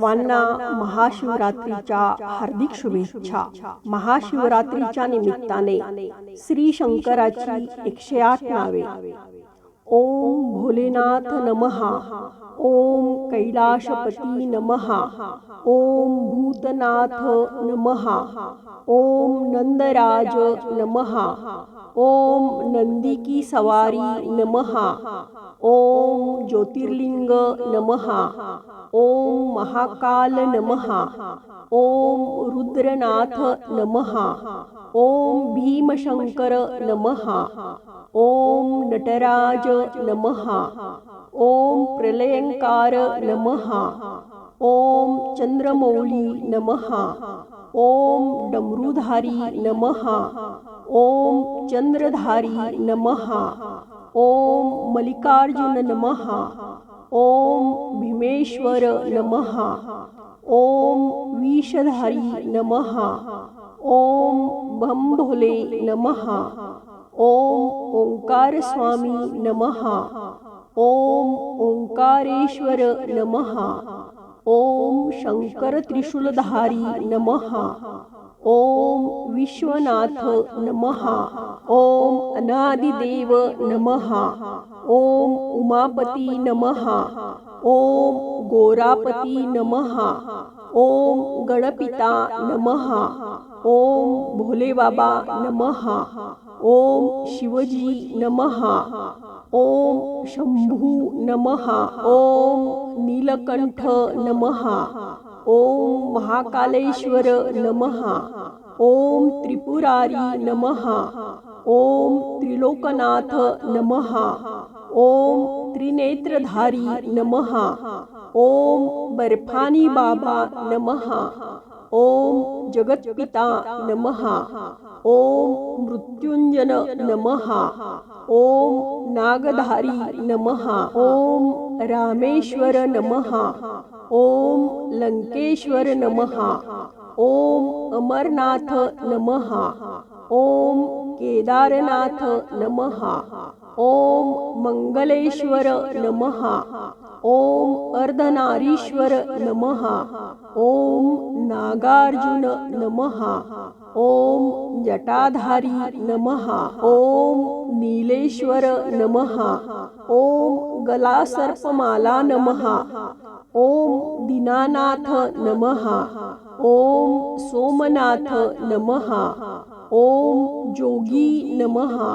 सर्वांना महाशिवरात्रीच्या हार्दिक शुभेच्छा. महाशिवरात्रीच्या निमित्ताने श्री शंकराची एकशे आठ नावे. ओम भोलेनाथ नमहा ओम कैलाशपती नमहा ओम भूतनाथ नमहा ओम नंदराज नमहा ओम नंदिकी सवारी नमहा ओम ज्योतिर्लिंग नमहा ओम महाकाल नमहा ओम रुद्रनाथ नमहा ओम भीमशंकर नमहा ओम नटराज नमहा ओम प्रलयंकार नमहा ओम चंद्रमौली नमहा ओम डमरुधारी नमहा ओम चंद्रधारी नमहा ओम मल्लिकार्जुन नमहा ओम भीमेश्वर नमहा ओम विषधारी नमहा ओम बम भोले नमहा ओम ओंकार स्वामी नमहा ओम ओंकारेश्वर नमहा ओम शंकर त्रिशूलधारी नमहा ओम विश्वनाथ नमहा ओम अनादिदेव नमहा ओम उमापती नमहा ओम गोरापती नमहा ओम गणपिता नमहा ओम भोले बाबा नमहा ओम शिवजी नमहा ओम शंभू नमहा ओम नीलकंठ नमहा ओम महाकालेश्वर नमहा ओम त्रिपुरारी नमहा ओम त्रिलोकनाथ नमहा ओम त्रिनेत्रधारी नमहा ओम बर्फानी बाबा नमहा ओम जगत्पिता नमहा ओम मृत्युंजन नमहा ओम नागधारी नमहा ओम रामेश्वर नमहा ओम लंकेश्वर नमहा ओम अमरनाथ नमहा ओम केदारनाथ नमहा ओम मंगलेश्वर नमहा ओम अर्धनारीश्वर नमहा ओम नागार्जुन नमहा ओम जटाधारी नमहा ओम नीलेश्वर नमहा ओम गलासर्पमाला नमहा ओम दीनानाथ नमहा ओम सोमनाथ नमहा ओम जोगी नमहा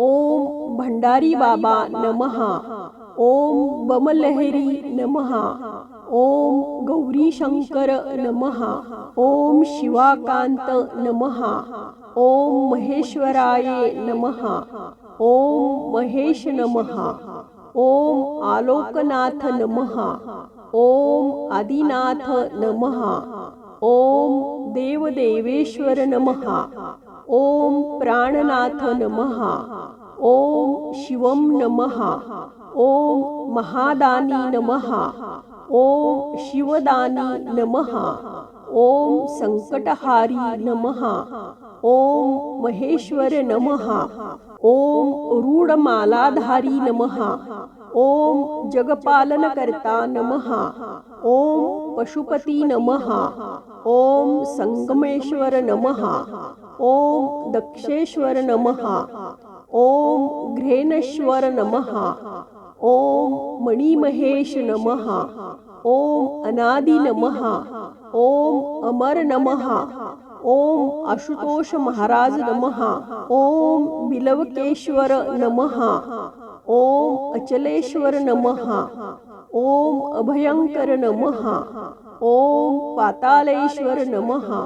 ओम भंडारी बाबा नमहा ओम बमलहरी नमहा ओम गौरी शंकर नमहा ओम शिवाकांत नमहा ओम महेश्वराये नमहा ओम महेश नमहा ओम आलोकनाथ नमहा ओम आदिनाथ नमहा ओम देवदेवेश्वर नमहा ओम प्राणनाथ नमहा ओम शिवम नमहा ओम महादानी नमहा ओम शिवदानी नमहा ओम संकटहारी नमहा ओम महेश्वर नमहा ओम रूढमालाधारी नमहा ओम जगपालनकर्ता नमहा ओम पशुपती नमहा ओम संगमेश्वर नमहा ओम दक्षेश्वर नमहा ओम घ्रेनेश्वर नमहा ओम मणिमहेश नमहा ओम अनादि नमहा ओम अमर नमहा ओम आशुतोष महाराज नमहा ओम बिलवकेश्वर नमहा ओम अचलेश्वर नमहा ओम अभयंकर नमहा ओम पातालेश्वर नमहा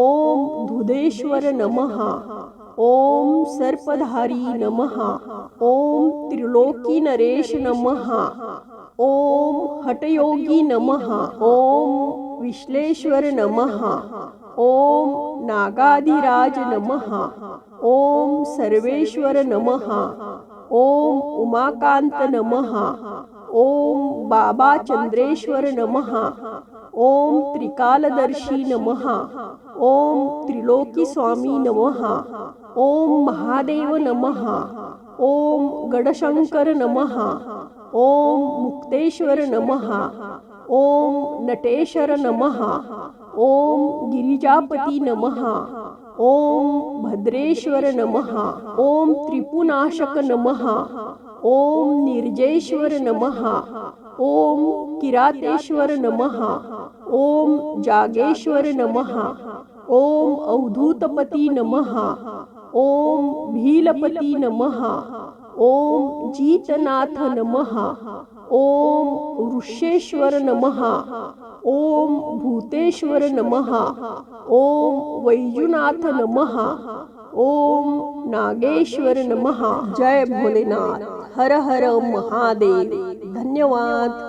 ओम धुदेश्वर नमहा ओम सर्पधारी नमहा ओम त्रिलोकी नरेश नमहा ओम हटयोगी नमहा ओम विश्लेश्वर नमहा ओम नागाधिराज नमहा ओम सर्वेश्वर नमहा ओम उमाकांत नमहा ओम बाबा चंद्रेश्वर नमहा ओम त्रिकालदर्शी नमहा ओम त्रिलोकी स्वामी नमहा ओम महादेव नमहा ओम गडशंकर नमहा ओम मुक्तेश्वर नमहा ओम नटेश्वर नमः। ओम गिरिजापती नमः। ओम भद्रेश्वर नमः, ओम त्रिपुनाशक नमः, ओम निर्जेश्वर नमः, ओम किरातेश्वर नमः, ओम जागेश्वर नमः, ओम अवधूतपती नमः, ओम भीलपति नमः, ओम जीतनाथ नमः ओम ऋषेश्वर नमः। ओम भूतेश्वर नमः। ओम वैजुनाथ नमः। ओम नागेश्वर नमः। जय भोलेनाथ। हर हर महादेव। धन्यवाद।